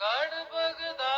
ಗಡ್ಬಗದಾ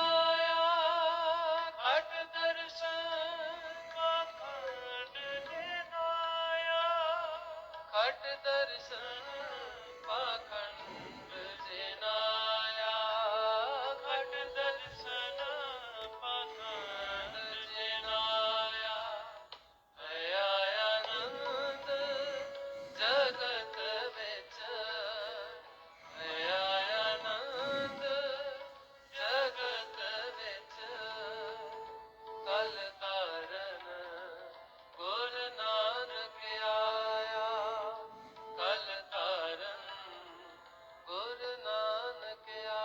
ਘਟ ਦਰਸ਼ਨ ਪਾਖੰਡ। ਨਾਨਕ ਆ